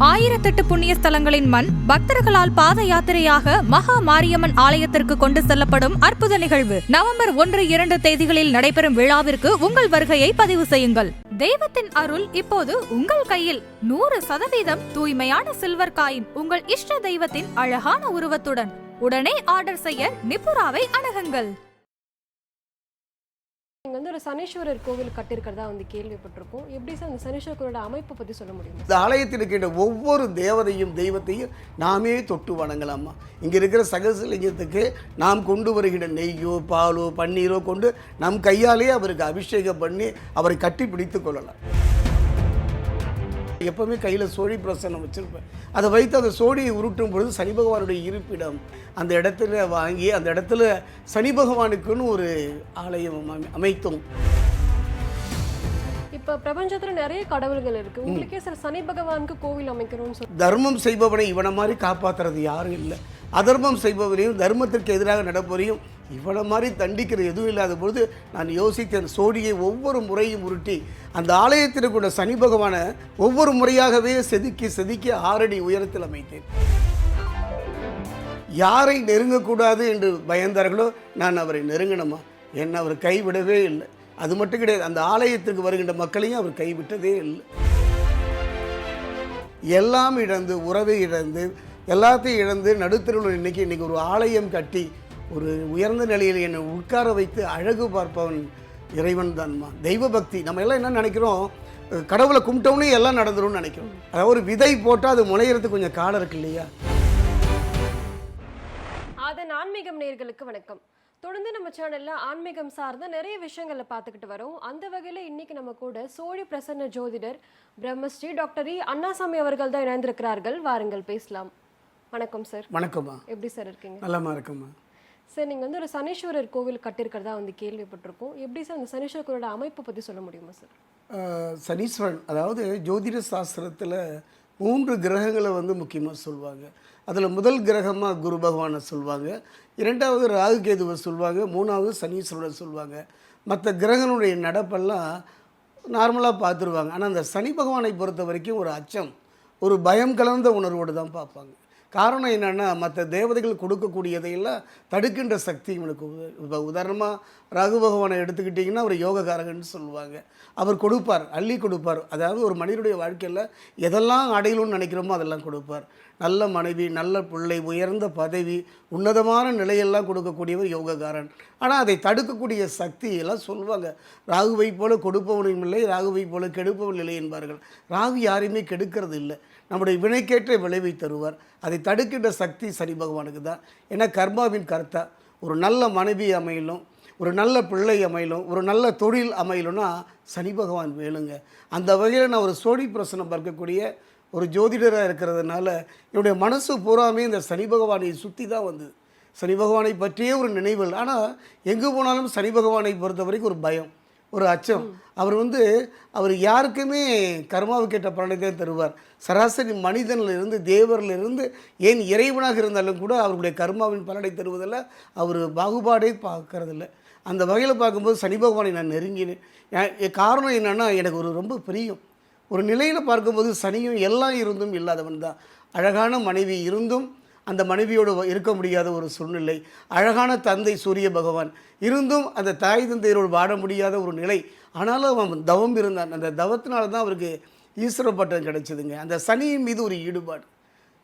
ஆயிரத்தெட்டு புண்ணிய ஸ்தலங்களின் மண் பக்தர்களால் பாத யாத்திரையாக மகா மாரியம்மன் ஆலயத்திற்கு கொண்டு செல்லப்படும் அற்புத நிகழ்வு. நவம்பர் ஒன்று இரண்டு தேதிகளில் நடைபெறும் விழாவிற்கு உங்கள் வருகையை பதிவு செய்யுங்கள். தெய்வத்தின் அருள் இப்போது உங்கள் கையில். நூறு சதவீதம் தூய்மையான சில்வர் காயின் உங்கள் இஷ்ட தெய்வத்தின் அழகான உருவத்துடன். உடனே ஆர்டர் செய்ய நிபுராவை அணுகுங்கள். இங்க வந்து ஒரு சனீஸ்வரர் கோவில் கட்டியிருக்கிறதா வந்து கேள்விப்பட்டிருக்கோம். எப்படி சார் அந்த சனீஸ்வரர் கோவிலோட அமைப்பை பற்றி சொல்ல முடியும்? இந்த ஆலயத்தில் இருக்கின்ற ஒவ்வொரு தேவதையும் தெய்வத்தையும் நாமே தொட்டு வணங்கலாமா? இங்கே இருக்கிற சகசலிங்கத்துக்கு நாம் கொண்டு வருகிற நெய்யோ பாலோ பன்னீரோ கொண்டு நம் கையாலே அவருக்கு அபிஷேகம் பண்ணி அவரை கட்டி பிடித்து கொள்ளலாம். எப்பவுமே கையில் சோழி பிரசன்னம் வச்சுருப்பேன். அதை வைத்து அந்த சோழியை உருட்டும் பொழுது சனி பகவானுடைய இருப்பிடம் அந்த இடத்துல வாங்கி அந்த இடத்துல சனி பகவானுக்குன்னு ஒரு ஆலயம் அமை- அமைத்தோம். இப்போ பிரபஞ்சத்துல நிறைய கடவுள்கள் இருக்கு. உங்களுக்கே சார் சனி பகவானுக்கு கோவில் அமைக்கணும்னு சொல்லி தர்மம் செய்பவனை இவனை மாதிரி காப்பாத்துறது யாரும் இல்லை. அதர்மம் செய்பவனையும் தர்மத்திற்கு எதிராக நடப்பவரையும் இவ்வளோ மாதிரி தண்டிக்கிறது எதுவும் இல்லாத பொழுது நான் யோசித்தேன் சோடியை ஒவ்வொரு முறையும் உருட்டி அந்த ஆலயத்தில் கூட சனி பகவானை ஒவ்வொரு முறையாகவே செதுக்கி செதுக்கி ஆறடி உயரத்தில் அமைத்தேன். யாரை நெருங்கக்கூடாது என்று பயந்தார்களோ நான் அவரை நெருங்கணுமா என்னை அவர் கைவிடவே இல்லை. அது மட்டும் கிடையாது அந்த ஆலயத்திற்கு வருகின்ற மக்களையும் அவர் கைவிட்டதே இல்லை. எல்லாம் இழந்து உறவை இழந்து எல்லாத்தையும் இழந்து நடுத்தருள் இன்னைக்கு இன்னைக்கு ஒரு ஆலயம் கட்டி ஒரு உயர்ந்த நிலையில் என்னை உட்கார வைத்து அழகு பார்ப்பவன் இறைவன் தான்மா தெய்வ பக்தி நம்ம எல்லாம் என்ன நினைக்கிறோம்? கடவுளை கும்பிட்டோன்னே எல்லாம் நடந்துரும்னு நினைக்கிறோம். அதாவது ஒரு விதை போட்டால் அது முளையிறதுக்கு கொஞ்சம் காலம் இருக்கு இல்லையா? அதன் ஆன்மீகம் நேயர்களுக்கு வணக்கம். தொடர்ந்து நம்ம சேனல்ல ஆன்மீகம் சார்ந்த நிறைய விஷயங்களை பார்த்துக்கிட்டு வரோம். அந்த வகையில இன்னைக்கு நம்ம கூட சோழி பிரசன்ன ஜோதிடர் பிரம்மஸ்ரீ டாக்டர் இ. அண்ணாசாமி அவர்கள் தான் இணைந்திருக்கிறார்கள். வாருங்கள் பேசலாம். வணக்கம் சார் வணக்கம்மா. எப்படி சார் இருக்கீங்க? நல்லமா இருக்கம்மா. சார் நீங்கள் வந்து ஒரு சனீஸ்வரர் கோவில் கட்டியிருக்கிறதா வந்து கேள்விப்பட்டிருக்கோம். எப்படி சார் அந்த சனீஸ்வரர் கோவிலோட அமைப்பை பற்றி சொல்ல முடியுமா சார்? சனீஸ்வரன் அதாவது ஜோதிட சாஸ்திரத்தில் மூன்று கிரகங்களை வந்து முக்கியமாக சொல்லுவாங்க அதில் முதல் கிரகமாக குரு பகவானை சொல்லுவாங்க இரண்டாவது ராகு கேதுவை சொல்லுவாங்க மூணாவது சனீஸ்வரனை சொல்லுவாங்க மற்ற கிரகங்களுடைய நடப்பெல்லாம் நார்மலாக பார்த்துருவாங்க. ஆனால் அந்த சனி பகவானை பொறுத்த வரைக்கும் ஒரு அச்சம் ஒரு பயம் கலந்த உணர்வோடு தான் பார்ப்பாங்க. காரணம் என்னென்னா மற்ற தேவதைகள் கொடுக்கக்கூடியதையெல்லாம் தடுக்கின்ற சக்தி இவனுக்கு இப்போ உதாரணமாக ராகு பகவானை எடுத்துக்கிட்டிங்கன்னா அவர் யோகக்காரகன்னு சொல்லுவாங்க. அவர் கொடுப்பார் அள்ளி கொடுப்பார். அதாவது ஒரு மனிதனுடைய வாழ்க்கையில் எதெல்லாம் அடையணும்னு நினைக்கிறோமோ அதெல்லாம் கொடுப்பார். நல்ல மனைவி நல்ல பிள்ளை உயர்ந்த பதவி உன்னதமான நிலையெல்லாம் கொடுக்கக்கூடியவர் யோகக்காரன். ஆனால் அதை தடுக்கக்கூடிய சக்தியெல்லாம் சொல்லுவாங்க. ராகுவை போல கொடுப்பவனும் இல்லை ராகுவை போல கெடுப்பவன் இல்லை என்பார்கள். ராகு யாரையுமே கெடுக்கிறது இல்லை நம்முடைய வினைக்கேற்ற விளைவை தருவார். அதை தடுக்கின்ற சக்தி சனி பகவானுக்கு தான். ஏன்னா கர்மாவின் கருத்தா ஒரு நல்ல மனைவி அமையலும் ஒரு நல்ல பிள்ளை அமையலும் ஒரு நல்ல தொழில் அமையலும்னா சனி பகவான் வேணுங்க. அந்த வகையில் நான் ஒரு சோழி பிரசனம் பார்க்கக்கூடிய ஒரு ஜோதிடராக இருக்கிறதுனால என்னுடைய மனசு பூராமே இந்த சனி பகவானை சுற்றி தான் வந்தது. சனி பகவானை பற்றியே ஒரு நினைவுகள். ஆனால் எங்கே போனாலும் சனி பகவானை பொறுத்த வரைக்கும் ஒரு பயம். ஒரு அச்சம். அவர் வந்து அவர் யாருக்குமே கர்மாவுக்கு ஏற்ற பலனை தான் தருவார். சராசரி மனிதனிலிருந்து தேவரிலிருந்து ஏன் இறைவனாக இருந்தாலும் கூட அவருடைய கர்மாவின் பலனை தருவதில் அவர் பாகுபாடே பார்க்கறதில்ல. அந்த வகையில் பார்க்கும்போது சனி பகவானை நான் நெருங்கினேன். காரணம் என்னென்னா எனக்கு ஒரு ரொம்ப பிரியம். ஒரு நிலையில் பார்க்கும்போது சனியும் எல்லாம் இருந்தும் இல்லாதவன் தான். அழகான மனைவி இருந்தும் அந்த மனைவியோடு வ- இருக்க முடியாத ஒரு சூழ்நிலை. அழகான தந்தை சூரிய பகவான். இருந்தும் அந்த தாய் தந்தையரோடு வாட முடியாத ஒரு நிலை. ஆனாலும் அவன் தவம் இருந்தான். அந்த தவத்தினால தான் அவருக்கு ஈஸ்வர பட்டம் கிடைச்சதுங்க. அந்த சனியின் மீது ஒரு ஈடுபாடு.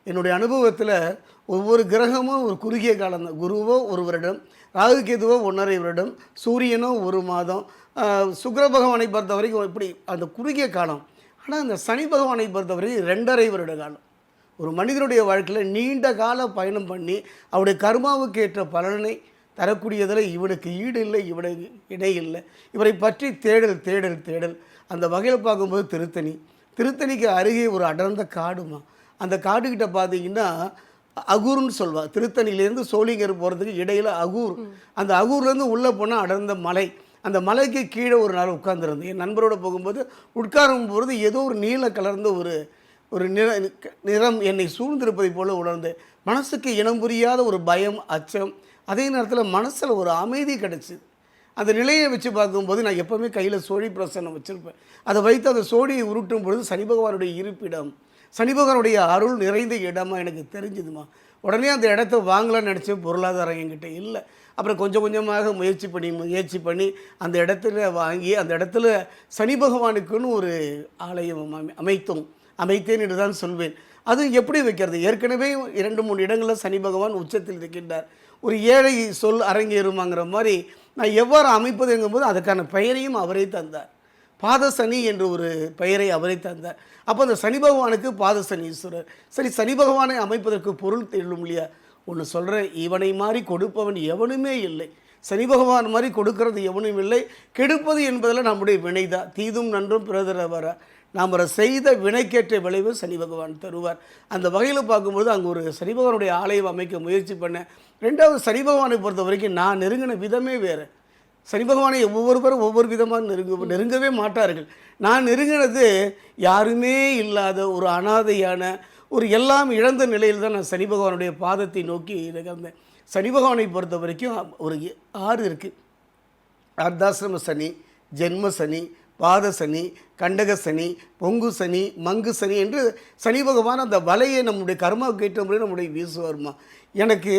என்னுடைய அனுபவத்தில் ஒவ்வொரு கிரகமும் ஒரு குறுகிய காலம் தான். குருவோ ஒரு வருடம் ராகு கேதுவோ ஒன்றரை வருடம் சூரியனோ ஒரு மாதம். சுக்கர சுக்கிர பகவானை பொறுத்த வரைக்கும் இப்படி அந்த குறுகிய காலம். ஆனால் அந்த சனி பகவானை பொறுத்த வரைக்கும் ரெண்டரை வருட காலம். ஒரு மனிதனுடைய வாழ்க்கையில் நீண்ட கால பயணம் பண்ணி அவருடைய கர்மாவுக்கு ஏற்ற பலனை தரக்கூடியதில் இவனுக்கு ஈடு இல்லை இவனுக்கு இணை இல்லை. இவரை பற்றி தேடல் தேடல் தேடல். அந்த வகையில் பார்க்கும்போது திருத்தணி. திருத்தணிக்கு அருகே ஒரு அடர்ந்த காடுமா? அந்த காடுகிட்ட பார்த்தீங்கன்னா அகூர்னு சொல்வா. திருத்தணியிலேருந்து சோளிங்கர் போகிறதுக்கு இடையில் அகூர். அந்த அகூர்லேருந்து உள்ளே போனால் அடர்ந்த மலை. அந்த மலைக்கு கீழே ஒரு நாள் உட்கார்ந்துருந்தேன் என் நண்பரோட போகும்போது உட்காரும் பொழுது ஏதோ ஒரு நீல கலர்ந்த ஒரு ஒரு நிற நிறம் என்னை சூழ்ந்திருப்பதை போல உணர்ந்தேன். மனசுக்கு இனம் புரியாத ஒரு பயம் அச்சம் அதே நேரத்தில் மனசில் ஒரு அமைதி கிடச்சிது. அந்த நிலையை வச்சு பார்க்கும்போது நான் எப்போவுமே கையில் சோழி பிரசன்னம் வச்சுருப்பேன். அதை வைத்து அந்த சோழியை உருட்டும் பொழுது சனி பகவானுடைய இருப்பிடம் சனி பகவானுடைய அருள் நிறைந்த இடமா எனக்கு தெரிஞ்சுதுமா? உடனே அந்த இடத்த வாங்கலாம்னு நினச்சேன். பொருளாதாரம் என்கிட்ட இல்லை. அப்புறம் கொஞ்சம் கொஞ்சமாக முயற்சி பண்ணி முயற்சி பண்ணி அந்த இடத்துல வாங்கி அந்த இடத்துல சனி பகவானுக்குன்னு ஒரு ஆலயம் அமை- அமைத்தோம். அமைத்தேன் என்று தான் சொல்வேன். அது எப்படி வைக்கிறது? ஏற்கனவே இரண்டு மூணு இடங்களில் சனி பகவான் உச்சத்தில் இருக்கின்றார். ஒரு ஏழை சொல் அரங்கேறுமாங்கிற மாதிரி நான் எவ்வாறு அமைப்பதுங்கும்போது அதுக்கான பெயரையும் அவரே தந்தார். பாதசனி என்ற ஒரு பெயரை அவரே தந்தார். அப்போ அந்த சனி பகவானுக்கு பாதசனீஸ்வரர் சரி சனி பகவானை அமைப்பதற்கு பொருள் தெள்ளும் இல்லையா? ஒன்று சொல்கிறேன் இவனை மாதிரி கொடுப்பவன் எவனுமே இல்லை. சனி பகவான் மாதிரி கொடுக்கறது எவனும் இல்லை. கெடுப்பது என்பதில் நம்முடைய வினைதான் தீதும் நன்றும் பிறதர வர. நாம் செய்த வினைக்கேற்ற விளைவு சனி பகவான் தருவார். அந்த வகையில் பார்க்கும்போது அங்கே ஒரு சனி பகவானுடைய ஆலயம் அமைக்க முயற்சி பண்ணேன். ரெண்டாவது சனி பகவானை பொறுத்த வரைக்கும் நான் நெருங்கின விதமே வேறு. சனி பகவானை ஒவ்வொருவரும் ஒவ்வொரு விதமாக நெருங்க நெருங்கவே மாட்டார்கள். நான் நெருங்கினது யாருமே இல்லாத ஒரு அனாதையான ஒரு எல்லாம் இழந்த நிலையில் தான் நான் சனி பகவானுடைய பாதத்தை நோக்கி நகர்ந்தேன். சனி பகவானை பொறுத்த வரைக்கும் ஒரு ஆறு இருக்குது அர்த்தாசிரம சனி ஜென்ம சனி பாத சனி கண்டக சனி பொங்கு சனி மங்கு சனி என்று சனி பகவான் அந்த வலையை நம்முடைய கர்மா கேட்ட முறையில் நம்முடைய வீசுவார்மா? எனக்கு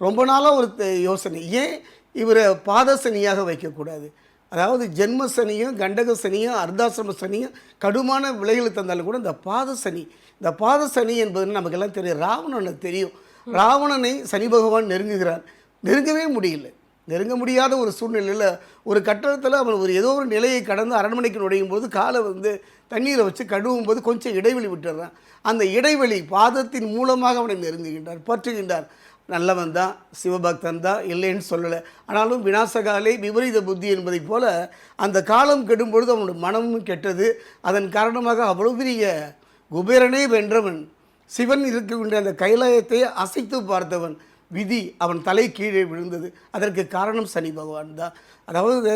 ரொம்ப நாளாக ஒரு யோசனை. ஏன் இவரை பாத சனியாக வைக்கக்கூடாது? அதாவது ஜென்ம சனியும் கண்டக சனியும் அர்த்தாசிரம சனியும் கடுமான விலைகளை தந்தாலும் கூட இந்த பாத சனி இந்த பாத சனி என்பது நமக்கெல்லாம் தெரியும். ராவணனை தெரியும். ராவணனை சனி பகவான் நெருங்குகிறார். நெருங்கவே முடியல. நெருங்க முடியாத ஒரு சூழ்நிலையில் ஒரு கட்டடத்தில் அவன் ஒரு ஏதோ ஒரு நிலையை கடந்து அரண்மனைக்கு நுழையும் போது காலை வந்து தண்ணீரை வச்சு கழுவும் போது கொஞ்சம் இடைவெளி விட்டுறான். அந்த இடைவெளி பாதத்தின் மூலமாக அவனை நெருங்குகின்றார் பற்றுகின்றார் நல்லவன் தான் சிவபக்தன் தான் இல்லைன்னு சொல்லலை. ஆனாலும் விநாசகாலே விபரீத புத்தி என்பதைப் போல அந்த காலம் கெடும் பொழுது அவனுடைய மனமும் கெட்டது. அதன் காரணமாக அவ்வளவு பெரிய குபேரனே வென்றவன். சிவன் இருக்கின்ற அந்த கைலாயத்தை அசைத்து பார்த்தவன் விதி அவன் தலை கீழே விழுந்தது. அதற்கு காரணம் சனி பகவான் தான். அதாவது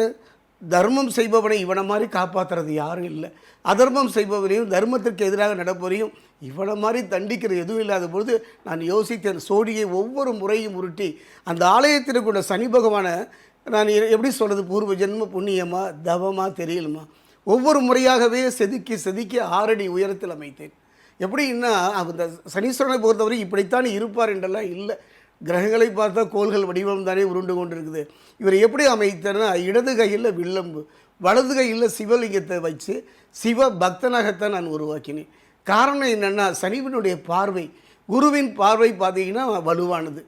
தர்மம் செய்பவனை இவனை மாதிரி காப்பாற்றுறது யாரும் இல்லை. அதர்மம் செய்பவனையும் தர்மத்திற்கு எதிராக நடப்பவரையும் இவனை மாதிரி தண்டிக்கிற எதுவும் இல்லாத பொழுது நான் யோசித்தேன் சோடியை ஒவ்வொரு முறையும் உருட்டி அந்த ஆலயத்தில் கூட சனி பகவானை நான் எப்படி சொல்கிறது பூர்வ ஜென்ம புண்ணியமா தவமா தெரியலுமா? ஒவ்வொரு முறையாகவே செதுக்கி செதுக்கி ஆறடி உயரத்தில் அமைத்தேன். எப்படின்னா அந்த சனீஸ்வரனை பொறுத்தவரை இப்படித்தான் இருப்பார் என்றெல்லாம் இல்லை. கிரகங்களை பார்த்தா கோள்கள் வடிவம் தானே உருண்டு கொண்டிருக்குது. இவர் எப்படி அமைத்தார்னா இடது கையில் வில்லம்பு வலது கையில் சிவலிங்கத்தை வச்சு சிவ பக்தனாகத்தான் நான் உருவாக்கினேன். காரணம் என்னென்னா சனிவனுடைய பார்வை குருவின் பார்வை பார்த்தீங்கன்னா வலுவானது.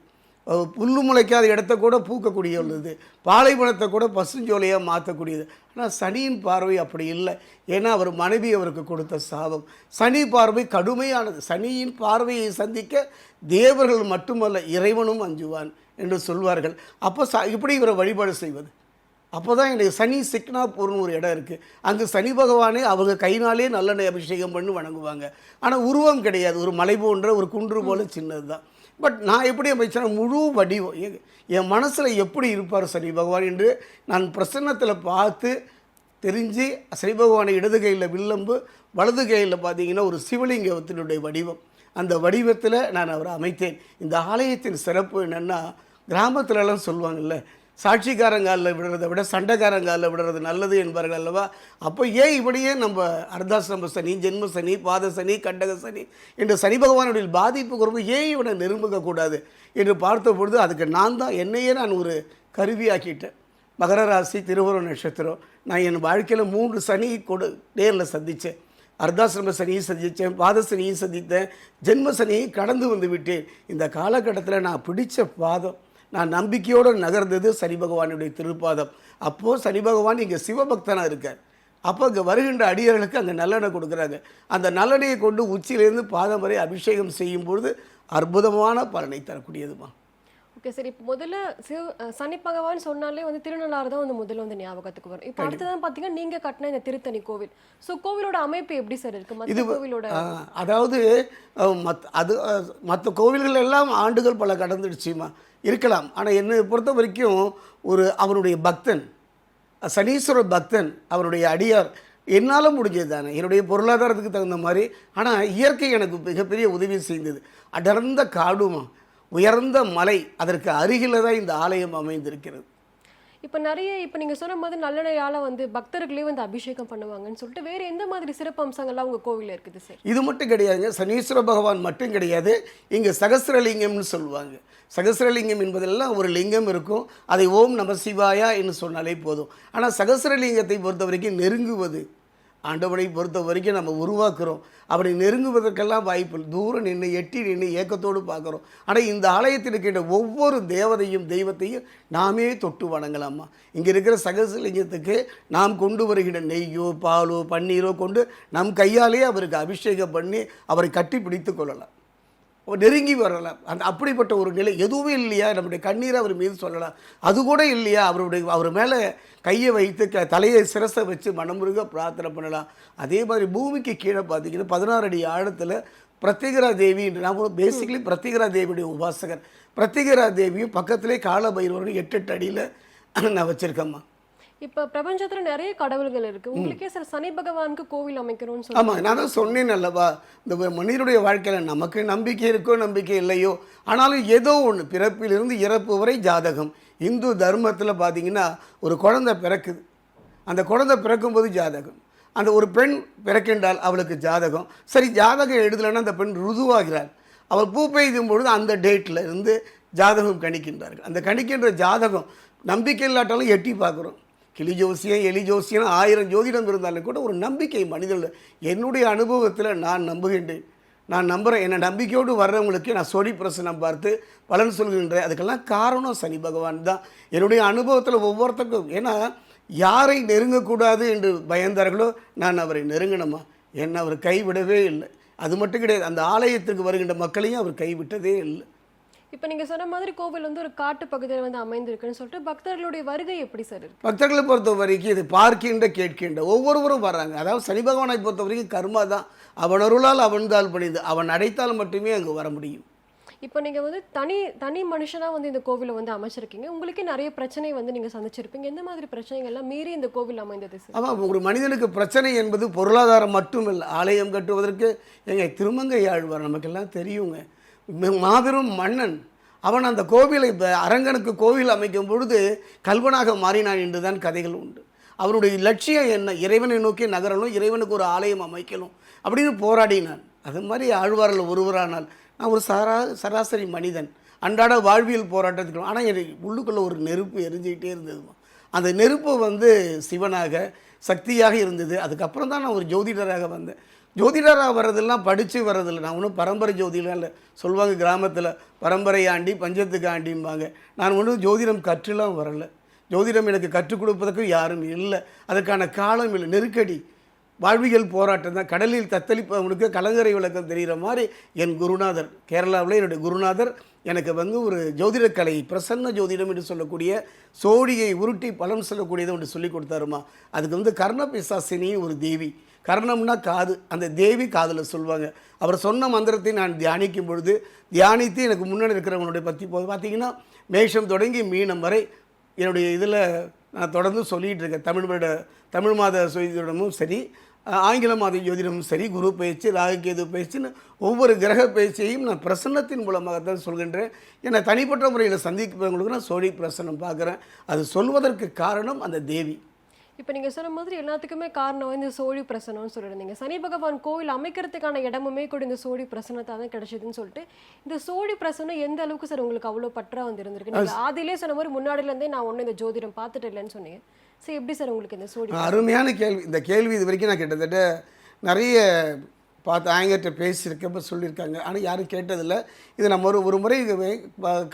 புல்லு முளைக்காத இடத்த கூட பூக்கக்கூடிய உள்ளது பாலைவனத்தை கூட பசுஞ்சோலையாக மாற்றக்கூடியது ஆனால் சனியின் பார்வை அப்படி இல்லை. ஏன்னா அவர் மனைவி அவருக்கு கொடுத்த சாபம். சனி பார்வை கடுமையானது. சனியின் பார்வையை சந்திக்க தேவர்கள் மட்டுமல்ல இறைவனும் அஞ்சுவான் என்று சொல்வார்கள். அப்போ ச இப்படி இவரை வழிபாடு செய்வது. அப்போ தான் எனக்கு சனி சிக்னாப்பூர்னு ஒரு இடம் இருக்குது அங்கே சனி பகவானே அவங்க கைனாலே நல்லெண்ணெய் அபிஷேகம் பண்ணி வணங்குவாங்க. ஆனால் உருவம் கிடையாது. ஒரு மலை போன்ற ஒரு குன்று போல சின்னது தான் பட் நான் எப்படி அமைச்சேன்னா முழு வடிவம். எ- என் மனசில் எப்படி இருப்பார் சனி பகவான் என்று நான் பிரசன்னத்தில் பார்த்து தெரிஞ்சு சனி பகவானை இடது கையில் வில்லம்பு வலது கையில் பார்த்தீங்கன்னா ஒரு சிவலிங்கத்தினுடைய வடிவம். அந்த வடிவத்தில் நான் அவரை அமைத்தேன். இந்த ஆலயத்தின் சிறப்பு என்னென்னா கிராமத்துலலாம் சொல்லுவாங்கல்ல சாட்சிக்காரங்காலில் விடுறதை விட சண்டைக்காரங்காலில் விடுறது நல்லது என்பார்கள் அல்லவா? அப்போ ஏன் இப்படியே நம்ம அர்த்தாசிரம சனி ஜென்ம சனி பாத சனி கண்டக சனி என்று சனி பகவானுடைய பாதிப்பு குறைவு ஏன் இவனை நெருங்கக்கூடாது என்று பார்த்த பொழுது அதுக்கு நான் தான் என்னையே நான் ஒரு கருவியாக்கிட்டேன். மகர ராசி திருவருண நட்சத்திரம். நான் என் வாழ்க்கையில் மூன்று சனி கொடு நேரில் சந்தித்தேன் அர்த்தாசிரம சனியை சந்தித்தேன் பாத சனியை சந்தித்தேன் ஜென்ம சனியை கடந்து வந்து விட்டேன். இந்த காலகட்டத்தில் நான் பிடிச்ச பாதம் நான் நம்பிக்கையோடு நகர்ந்தது சனி பகவானுடைய திருப்பாதம். அப்போது சனி பகவான் இங்கே சிவபக்தனாக இருக்கார். அப்போ இங்கே வருகின்ற அடியர்களுக்கு அங்கே நல்லெண்ணெய் கொடுக்குறாங்க. அந்த நல்லெண்ணெயை கொண்டு உச்சியிலேருந்து பாதம் வரை அபிஷேகம் செய்யும் பொழுது அற்புதமான பலனை தரக்கூடியதுமா. ஓகே சரி இப்போ முதல்ல சிவ சனி பகவான் சொன்னாலே வந்து திருநள்ளாறு தான் வந்து முதல்ல வந்து ஞாபகத்துக்கு வரும். இப்போ அடுத்ததான் பார்த்தீங்கன்னா நீங்க கட்டின இந்த திருத்தணி கோவில். ஸோ கோவிலோட அமைப்பு எப்படி சார் இருக்கு? மற்ற கோவிலோட அதாவது மத் அது மற்ற கோவில்கள் எல்லாம் ஆண்டுகள் பல கடந்துடுச்சுமா? இருக்கலாம். ஆனால் என்னை பொறுத்த வரைக்கும் ஒரு அவருடைய பக்தன் சனீஸ்வரர் பக்தன் அவருடைய அடியார் என்னால் முடிஞ்சது தானே என்னுடைய பொருளாதாரத்துக்கு தகுந்த மாதிரி. ஆனால் இயற்கை எனக்கு மிகப்பெரிய உதவி செய்தது. அடர்ந்த காடுமா? உயர்ந்த மலை அதற்கு அருகில் தான் இந்த ஆலயம் அமைந்திருக்கிறது. இப்போ நிறைய இப்போ நீங்க சொன்ன மாதிரி நல்லெண்ணெயால வந்து பக்தர்களே வந்து அபிஷேகம் பண்ணுவாங்கன்னு சொல்லிட்டு வேற எந்த மாதிரி சிறப்பு அம்சங்கள்லாம் உங்க கோவில்ல இருக்குது சார்? இது மட்டும் கிடையாதுங்க. சனீஸ்வர பகவான் மட்டும் கிடையாது. இங்கே சகஸ்ரலிங்கம்னு சொல்லுவாங்க. சகஸ்ரலிங்கம் என்பதெல்லாம் ஒரு லிங்கம் இருக்கும். அதை ஓம் நம சிவாயா என்று சொன்னாலே போதும். ஆனால் சகஸ்ரலிங்கத்தை பொறுத்த வரைக்கும் நெருங்குவது ஆண்டவனை பொறுத்த வரைக்கும் நம்ம உருவாக்குறோம். அப்படி நெருங்குவதற்கெல்லாம் வாய்ப்பு இல்லை. தூரம் நின்று எட்டி நின்று ஏக்கத்தோடு பார்க்குறோம். ஆனால் இந்த ஆலயத்தில் இருக்கின்ற ஒவ்வொரு தேவதையும் தெய்வத்தையும் நாமே தொட்டு வணங்கலாமா? இங்கே இருக்கிற சகசலிங்கத்துக்கு நாம் கொண்டு வருகிற நெய்யோ பாலோ பன்னீரோ கொண்டு நம் கையாலே அவருக்கு அபிஷேகம் பண்ணி அவரை கட்டி பிடித்து கொள்ளலாம். நெருங்கி வரலாம். அந்த அப்படிப்பட்ட ஒரு நிலை எதுவுமே இல்லையா? நம்முடைய கண்ணீரை அவர் மீது சொல்லலாம். அது கூட இல்லையா? அவருடைய அவர் மேலே கையை வைத்து க தலையை சிரசை வச்சு மனமுருக பிரார்த்தனை பண்ணலாம். அதே மாதிரி பூமிக்கு கீழே பார்த்தீங்கன்னா பதினாறு அடி ஆழத்தில் பிரத்யேகரா தேவி நான் பேசிக்கலி பிரத்யேகரா தேவியுடைய உபாசகர். பிரத்யேகரா தேவியும் பக்கத்திலே கால பைரவரும் எட்டு எட்டு அடியில் நான் வச்சுருக்கேம்மா. இப்போ பிரபஞ்சத்துல நிறைய கடவுள்கள் இருக்கு. உங்களுக்கே சார் சனி பகவானுக்கு கோவில் அமைக்கணும்னு சொல்லி ஆமாம் நான் தான் சொன்னேன் அல்லவா இந்த மனிதனுடைய வாழ்க்கையில் நமக்கு நம்பிக்கை இருக்கோ நம்பிக்கை இல்லையோ ஆனாலும் ஏதோ ஒன்று பிறப்பிலிருந்து இறப்பு வரை ஜாதகம். இந்து தர்மத்தில் பார்த்தீங்கன்னா ஒரு குழந்தை பிறக்குது. அந்த குழந்தை பிறக்கும்போது ஜாதகம். அந்த ஒரு பெண் பிறக்கின்றால் அவளுக்கு ஜாதகம். சரி ஜாதகம் எழுதலைன்னா அந்த பெண் ருதுவாகிறாள். அவள் பூ பெய்தும் பொழுது அந்த டேட்டில் இருந்து ஜாதகம் கணிக்கின்றார்கள். அந்த கணிக்கின்ற ஜாதகம் நம்பிக்கை இல்லாட்டாலும் எட்டி பார்க்குறோம். கிளி ஜோசியம் எலி ஜோசியம் ஆயிரம் ஜோதிடம் இருந்தாலும் கூட ஒரு நம்பிக்கை மனிதர்கள் என்னுடைய அனுபவத்தில் நான் நம்புகின்றேன். நான் நம்புகிறேன் என்னை நம்பிக்கையோடு வர்றவங்களுக்கு நான் சொடி பிரசனம் பார்த்து பலன் சொல்கின்றேன். அதுக்கெல்லாம் காரணம் சனி பகவான் தான். என்னுடைய அனுபவத்தில் ஒவ்வொருத்தருக்கும் ஏன்னா யாரை நெருங்கக்கூடாது என்று பயந்தார்களோ நான் அவரை நெருங்கணுமா? என்னை அவர் கைவிடவே இல்லை. அது மட்டும் கிடையாது. அந்த ஆலயத்திற்கு வருகின்ற மக்களையும் அவர் கைவிட்டதே இல்லை. இப்போ நீங்க சொன்ன மாதிரி கோவில் வந்து ஒரு காட்டு பகுதியில் வந்து அமைந்திருக்குன்னு சொல்லிட்டு பக்தர்களுடைய வருகை எப்படி சார் இருக்கு? பக்தர்களை பொறுத்த வரைக்கும் இது பார்க்கின்ற கேட்கின்ற ஒவ்வொருவரும் வர்றாங்க அதாவது சனி பகவானை பொறுத்த வரைக்கும் கர்மா தான். அவன் அருளால் அவன்தால் பணிந்து அவன் அடைத்தால் மட்டுமே அங்கே வர முடியும். இப்போ நீங்க வந்து தனி தனி மனுஷனா வந்து இந்த கோவிலை வந்து அமைச்சிருக்கீங்க. உங்களுக்கே நிறைய பிரச்சனை வந்து நீங்க சந்திச்சிருப்பீங்க. எந்த மாதிரி பிரச்சனைகள்லாம் மீறி இந்த கோவில் அமைந்தது சார்? ஆமாம் ஒரு மனிதனுக்கு பிரச்சனை என்பது பொருளாதாரம் மட்டுமில்லை. ஆலயம் கட்டுவதற்கு எங்க திருமங்கை ஆழ்வார் நமக்கெல்லாம் தெரியுங்க. மாபெரும் மன்னன். அவன் அந்த கோவிலை அரங்கனுக்கு கோவில் அமைக்கும் பொழுது கல்வனாக மாறினான் என்றுதான் கதைகள் உண்டு. அவருடைய லட்சியம் என்ன? இறைவனை நோக்கி நகரணும் இறைவனுக்கு ஒரு ஆலயம் அமைக்கணும் அப்படின்னு போராடினான். அது மாதிரி ஆழ்வாரில் ஒருவரானால் நான் ஒரு சரா சராசரி மனிதன். அன்றாட வாழ்வியல் போராட்டத்துக்கு ஆனால் எனக்கு உள்ளுக்குள்ளே ஒரு நெருப்பு எரிஞ்சுக்கிட்டே இருந்ததுமா அந்த நெருப்பு வந்து சிவனாக சக்தியாக இருந்தது. அதுக்கப்புறம் தான் நான் ஒரு ஜோதிடராக வந்தேன். ஜோதிடராக வர்றதெல்லாம் படித்து வர்றதில்ல. நான் ஒன்றும் பரம்பரை ஜோதிடம் இல்லை. சொல்லுவாங்க கிராமத்தில் பரம்பரை ஆண்டி பஞ்சத்துக்கு ஆண்டிம்பாங்க நான் ஒன்றும் ஜோதிடம் கற்றுலாம் வரல. ஜோதிடம் எனக்கு கற்றுக் கொடுப்பதற்கு யாரும் இல்லை. அதற்கான காலம் இல்லை. நெருக்கடி. வாழ்வியல் போராட்டம் தான். கடலில் தத்தளிப்பவனுக்கு கலங்கரை விளக்கம் தெரிகிற மாதிரி என் குருநாதர் கேரளாவில் என்னுடைய குருநாதர் எனக்கு வந்து ஒரு ஜோதிடக்கலை பிரசன்ன ஜோதிடம் என்று சொல்லக்கூடிய சோழியை உருட்டி பலன் சொல்லக்கூடியதை ஒன்று சொல்லி கொடுத்தாருமா. அதுக்கு வந்து கர்ண பிசாசினி ஒரு தேவி. கர்ணம்னா காது. அந்த தேவி காதில் சொல்லுவாங்க அவர் சொன்ன மந்திரத்தை நான் தியானிக்கும் பொழுது தியானித்து எனக்கு முன்னாடி இருக்கிறவங்களுடைய பற்றி போது பார்த்தீங்கன்னா மேஷம் தொடங்கி மீனம் வரை என்னுடைய இதில் நான் தொடர்ந்து சொல்லிகிட்டு இருக்கேன். தமிழ் வருட தமிழ் மாத சுயதிடமும் சரி ஆங்கில மாத ஜோதிடமும் சரி குரு பயிற்சி ராகுகேது பயிற்சின்னு ஒவ்வொரு கிரக பயிற்சியையும் நான் பிரசன்னத்தின் மூலமாகத்தான் சொல்கின்றேன். என்னை தனிப்பட்ட முறையில் சந்திப்பவங்களுக்கு நான் சோழி பிரசன்னம் பார்க்குறேன். அது சொல்வதற்கு காரணம் அந்த தேவி. இப்போ நீங்க சொன்ன மாதிரி எல்லாத்துக்குமே காரணம் வந்து இந்த சோழி பிரசனம்னு சொல்லியிருந்தீங்க சனி பகவான் கோவில் அமைக்கிறதுக்கான இடமுமே கூட இந்த சோழி பிரசனத்தை தான் கிடைச்சதுன்னு சொல்லிட்டு இந்த சோழி பிரசனம் எந்த அளவுக்கு சார் உங்களுக்கு அவ்வளோ பற்றா வந்து இருந்திருக்கு நீங்க ஆதியிலே சொன்ன மாதிரி முன்னாடில இருந்தே நான் ஒன்றும் இந்த ஜோதிடம் பார்த்துட்டு இல்லைன்னு சொன்னீங்க. சரி எப்படி சார் உங்களுக்கு இந்த சோழி அருமையான கேள்வி. இந்த கேள்வி இது வரைக்கும் நான் கிட்டத்தட்ட நிறைய பார்த்து ஆங்கிட்ட பேசியிருக்கப்ப சொல்லியிருக்காங்க. ஆனால் யாரும் கேட்டதில்லை. இது நம்ம ஒரு ஒரு முறை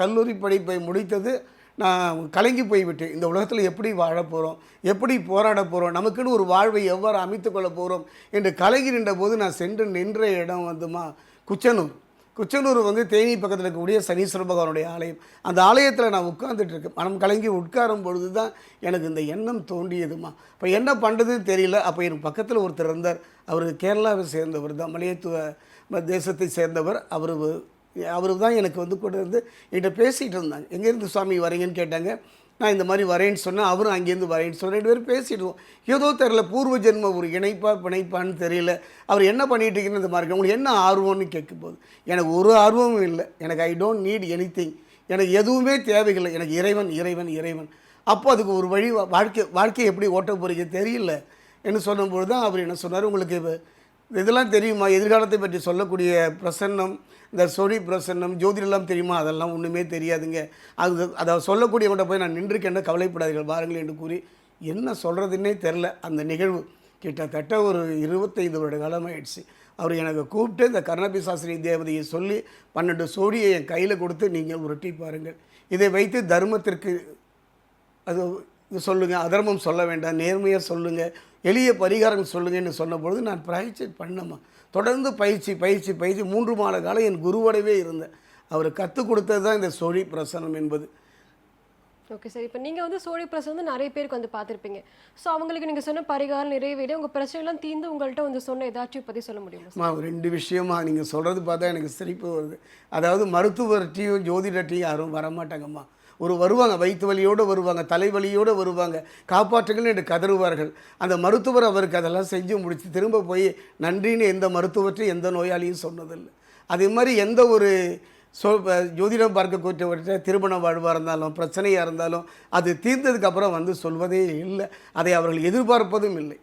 கல்லூரி படிப்பை முடித்தது. நான் கலங்கி போய்விட்டேன் இந்த உலகத்தில் எப்படி வாழப்போகிறோம் எப்படி போராட போகிறோம் நமக்குன்னு ஒரு வாழ்வை எவ்வாறு அமைத்துக்கொள்ள போகிறோம் என்று கலங்கி நின்ற போது நான் சென்று நின்ற இடம் வந்துமா? குச்சனூர். குச்சனூர் வந்து தேனி பக்கத்தில் இருக்கக்கூடிய சனீஸ்வர பகவானுடைய ஆலயம். அந்த ஆலயத்தில் நான் உட்கார்ந்துட்டு இருக்கேன். மனம் கலங்கி உட்காரும் பொழுது தான் எனக்கு இந்த எண்ணம் தோண்டியதுமா இப்போ என்ன பண்ணுறதுன்னு தெரியல. அப்போ எனக்கு பக்கத்தில் ஒருத்தர் இருந்தார். அவர் கேரளாவை சேர்ந்தவர் தான். மலையத்துவ தேசத்தை சேர்ந்தவர். அவர் அவர் தான் எனக்கு வந்து கூட இருந்து என்கிட்ட பேசிகிட்டு இருந்தாங்க. எங்கேருந்து சுவாமி வரீங்கன்னு கேட்டாங்க. நான் இந்த மாதிரி வரேன்னு சொன்னேன் அவரும் அங்கேருந்து வரேன்னு சொன்னேன் ரெண்டு பேரும் பேசிடுவோம். ஏதோ தெரில பூர்வ ஜென்ம ஒரு இணைப்பா பிணைப்பான்னு தெரியல. அவர் என்ன பண்ணிட்டு இந்த மாதிரி உங்களுக்கு என்ன ஆர்வம்னு கேட்கும்போது எனக்கு ஒரு ஆர்வமும் இல்லை. எனக்கு ஐ டோன்ட் நீட் எனி எனக்கு எதுவுமே தேவையில்லை. எனக்கு இறைவன் இறைவன் இறைவன். அப்போ அதுக்கு ஒரு வழி வா- வாழ்க்கை வாழ்க்கையை எப்படி ஓட்ட போகிறீங்க தெரியல. என்று சொன்னபோது தான் அவர் என்ன சொன்னார். உங்களுக்கு இதெல்லாம் தெரியுமா? எதிர்காலத்தை பற்றி சொல்லக்கூடிய பிரசன்னம் இந்த சொடி பிரசன்னம் ஜோதிடெல்லாம் தெரியுமா? அதெல்லாம் ஒன்றுமே தெரியாதுங்க. அது அதை சொல்லக்கூடியவங்கள்ட்ட போய் நான் நின்றுக்கேன் கவலைப்படாதீர்கள் பாருங்கள் என்று கூறி என்ன சொல்கிறதுன்னே தெரில. அந்த நிகழ்வு கிட்டத்தட்ட ஒரு இருபத்தைந்து வருட காலமாயிடுச்சு. அவர் எனக்கு கூப்பிட்டு இந்த கர்ணபிசாஸ்திரி தேவதையை சொல்லி பன்னெண்டு சோடியை என் கையில் கொடுத்து நீங்கள் உருட்டி பாருங்கள். இதை வைத்து தர்மத்திற்கு அது இது சொல்லுங்கள் அதர்மம் சொல்ல வேண்டாம் நேர்மையாக சொல்லுங்கள் எளிய பரிகாரம் சொல்லுங்கன்னு சொன்னபொழுது நான் பயிற்சி பண்ணம்மா. தொடர்ந்து பயிற்சி பயிற்சி பயிற்சி மூன்று மாத காலம் என் குருவோடவே இருந்தேன். அவர் கற்றுக் கொடுத்தது தான் இந்த சொழி பிரசனம் என்பது. ஓகே சார் இப்போ நீங்கள் வந்து சோழி பிரசன் வந்து நிறைய பேருக்கு வந்து பார்த்துருப்பீங்க. ஸோ அவங்களுக்கு நீங்கள் சொன்ன பரிகாரம் நிறைவேறி உங்கள் பிரச்சனைலாம் தீர்ந்து உங்கள்கிட்ட வந்து சொன்ன ஏதாச்சும் பற்றி சொல்ல முடியுமா ரெண்டு விஷயமா நீங்கள் சொல்கிறது பார்த்தா எனக்கு சிரிப்பு வருது. அதாவது மருத்துவர்கிட்டையும் ஜோதிடர்கிட்டையும் யாரும் வரமாட்டாங்கம்மா. ஒரு வருவாங்க வயிற்று வலியோடு வருவாங்க தலைவலியோடு வருவாங்க காப்பாற்றுங்கள் என்று கதறுவார்கள். அந்த மருத்துவர் அவருக்கு அதெல்லாம் செஞ்சு முடித்து திரும்ப போய் நன்றின்னு எந்த மருத்துவர்கிட்டையும் எந்த நோயாளியும் சொன்னதில்லை. அதே மாதிரி எந்த ஒரு சொ ஜோதிடம் பார்க்கக்கூடியவர்கிட்ட திருமண வாழ்வாக இருந்தாலும் பிரச்சனையாக இருந்தாலும் அது தீர்ந்ததுக்கு அப்புறம் வந்து சொல்வதே இல்லை. அதை அவர்கள் எதிர்பார்ப்பதும் இல்லை.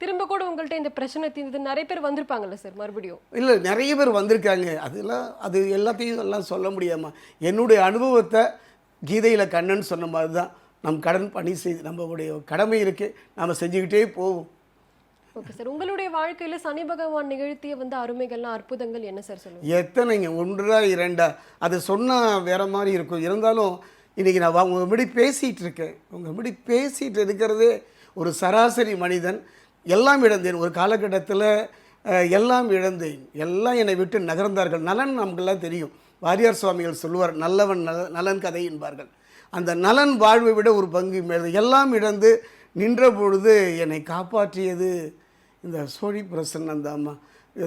திரும்ப கூட உங்கள்கிட்ட இந்த பிரச்சனை தீர்ந்தது நிறைய பேர் வந்திருப்பாங்கல்ல சார் மறுபடியும்? இல்லை நிறைய பேர் வந்திருக்காங்க. அதெல்லாம் அது எல்லாத்தையும் எல்லாம் சொல்ல முடியாமா என்னுடைய அனுபவத்தை கீதையில் கண்ணன் சொன்ன மாதிரி தான் நம் கடன் பணி செய்து நம்மளுடைய கடமை இருக்கு நம்ம செஞ்சுக்கிட்டே போவோம். ஓகே சார் உங்களுடைய வாழ்க்கையில சனி பகவான் நிகழ்த்திய வந்து அருமைகள்லாம் அற்புதங்கள் என்ன சார் சொல்லுங்க? எத்தனைங்க? ஒன்றா இரண்டா? அது சொன்னால் வேற மாதிரி இருக்கும். இருந்தாலும் இன்றைக்கி நான் வா- உங்க முன்னாடி பேசிகிட்டு இருக்கேன். உங்கள் முன்னாடி பேசிகிட்டு இருக்கிறதே ஒரு சராசரி மனிதன். எல்லாம் இழந்தேன். ஒரு காலகட்டத்தில் எல்லாம் இழந்தேன். எல்லாம் என்னை விட்டு நகர்ந்தார்கள். நலன் நமக்கெல்லாம் தெரியும். வாரியார் சுவாமிகள் சொல்லுவார் நல்லவன் நல நலன் கதை என்பார்கள். அந்த நலன் வாழ்வை விட ஒரு பங்கு மேல் எல்லாம் இழந்து நின்ற பொழுது என்னை காப்பாற்றியது. இந்த சோழி பிரசன்ன அந்த அம்மா.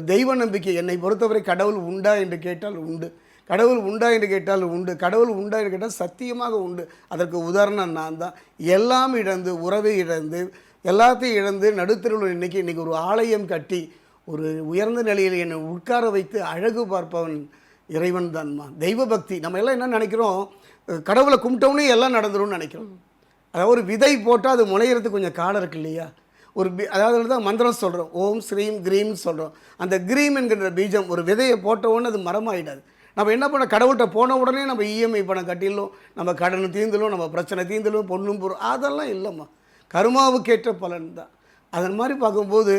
தெய்வ நம்பிக்கை என்னை பொறுத்தவரை கடவுள் உண்டா என்று கேட்டால் உண்டு. கடவுள் உண்டா என்று கேட்டால் உண்டு. கடவுள் உண்டா என்று கேட்டால் சத்தியமாக உண்டு. அதற்கு உதாரணம் நான் தான். எல்லாம் இழந்து உறவை இழந்து எல்லாத்தையும் இழந்து நடுத்தருவில் இன்னைக்கு இன்றைக்கி ஒரு ஆலயம் கட்டி ஒரு உயர்ந்த நிலையில் என்னை உட்கார வைத்து அழகு பார்ப்பவன் இறைவன் தான்மா தெய்வ பக்தி நம்ம எல்லாம் என்ன நினைக்கிறோம்? கடவுளை கும்பிட்டோன்னே எல்லாம் நடந்துடும் நினைக்கிறோம். அதாவது ஒரு விதை போட்டால் அது முளையிறதுக்கு கொஞ்சம் காலம் இருக்கு இல்லையா? ஒரு பி அதாவது தான் மந்திரம் சொல்கிறோம் ஓம் ஸ்ரீம் கிரீம்னு சொல்கிறோம் அந்த கிரீம் என்கின்ற பீஜம் ஒரு விதையை போட்ட உடனே அது மரமாயிடாது. நம்ம என்ன பண்ண கடவுள்கிட்ட போன உடனே நம்ம இஎம்ஐ பணம் கட்டிடலும் நம்ம கடன் தீர்ந்தலும் நம்ம பிரச்சனை தீர்ந்தலும் பொண்ணும் பொருள் அதெல்லாம் இல்லைம்மா. கருமாவுக்கேற்ற பலன் தான். அதன் மாதிரி பார்க்கும்போது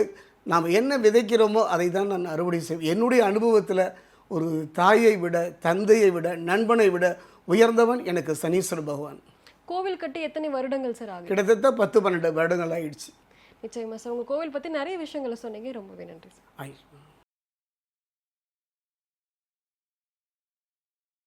நாம் என்ன விதைக்கிறோமோ அதை தான் நான் அறுவடை செய்வேன். என்னுடைய அனுபவத்தில் ஒரு தாயை விட தந்தையை விட நண்பனை விட உயர்ந்தவன் எனக்கு சனீஸ்வர பகவான். கோவில் கட்டி எத்தனை வருடங்கள் சார் ஆகுது? கிட்டத்தட்ட பத்து பன்னெண்டு வருடங்கள் ஆயிடுச்சு. நிச்சயமா சார். உங்க கோவில் பத்தி நிறைய விஷயங்களை சொன்னீங்க. ரொம்பவே நன்றி சார். ஆயிடுச்சு.